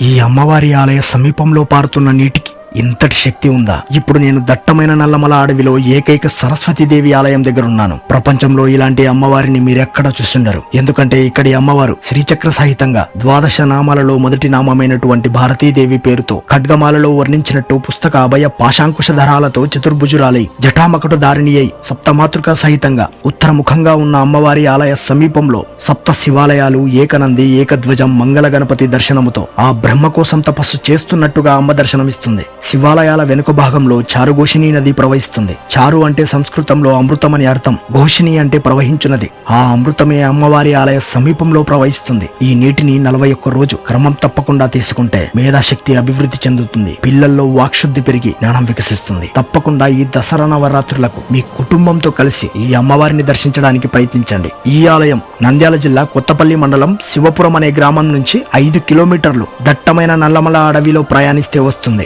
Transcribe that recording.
ఈ అమ్మవారి ఆలయ సమీపంలో పారుతున్న నీటికి ఇంతటి శక్తి ఉందా? ఇప్పుడు నేను దట్టమైన నల్లమల అడవిలో ఏకైక సరస్వతీదేవి ఆలయం దగ్గర ఉన్నాను ప్రపంచంలో ఇలాంటి అమ్మవారిని మీరెక్కడా చూస్తుండరు. ఎందుకంటే ఇక్కడి అమ్మవారు శ్రీచక్ర సహితంగా ద్వాదశ నామాలలో మొదటి నామమైనటువంటి భారతీదేవి పేరుతో ఖడ్గమాలలో వర్ణించినట్టు పుస్తక అభయ పాశాంకుశధరాలతో చతుర్భుజురాలై జటామకటు దారిణి అయి సప్తమాతృక సహితంగా ఉత్తరముఖంగా ఉన్న అమ్మవారి ఆలయ సమీపంలో సప్త శివాలయాలు ఏకనంది ఏకధ్వజం మంగళ గణపతి దర్శనముతో ఆ బ్రహ్మ కోసం తపస్సు చేస్తున్నట్టుగా అమ్మ దర్శనమిస్తుంది. శివాలయాల వెనుక భాగంలో చారుఘోషిణి నది ప్రవహిస్తుంది. చారు అంటే సంస్కృతంలో అమృతమని అర్థం. ఘోషిణి అంటే ప్రవహించున్నది ఆ అమృతమే అమ్మవారి ఆలయ సమీపంలో ప్రవహిస్తుంది. ఈ నీటిని నలభై ఒక్క రోజు క్రమం తప్పకుండా తీసుకుంటే మేధాశక్తి అభివృద్ధి చెందుతుంది. పిల్లల్లో వాక్శుద్ధి పెరిగి జ్ఞానం వికసిస్తుంది. తప్పకుండా ఈ దసరా నవరాత్రులకు మీ కుటుంబంతో కలిసి ఈ అమ్మవారిని దర్శించడానికి ప్రయత్నించండి. ఈ ఆలయం నంద్యాల జిల్లా కొత్తపల్లి మండలం శివపురం అనే గ్రామం నుంచి ఐదు కిలోమీటర్లు దట్టమైన నల్లమల అడవిలో ప్రయాణిస్తే వస్తుంది.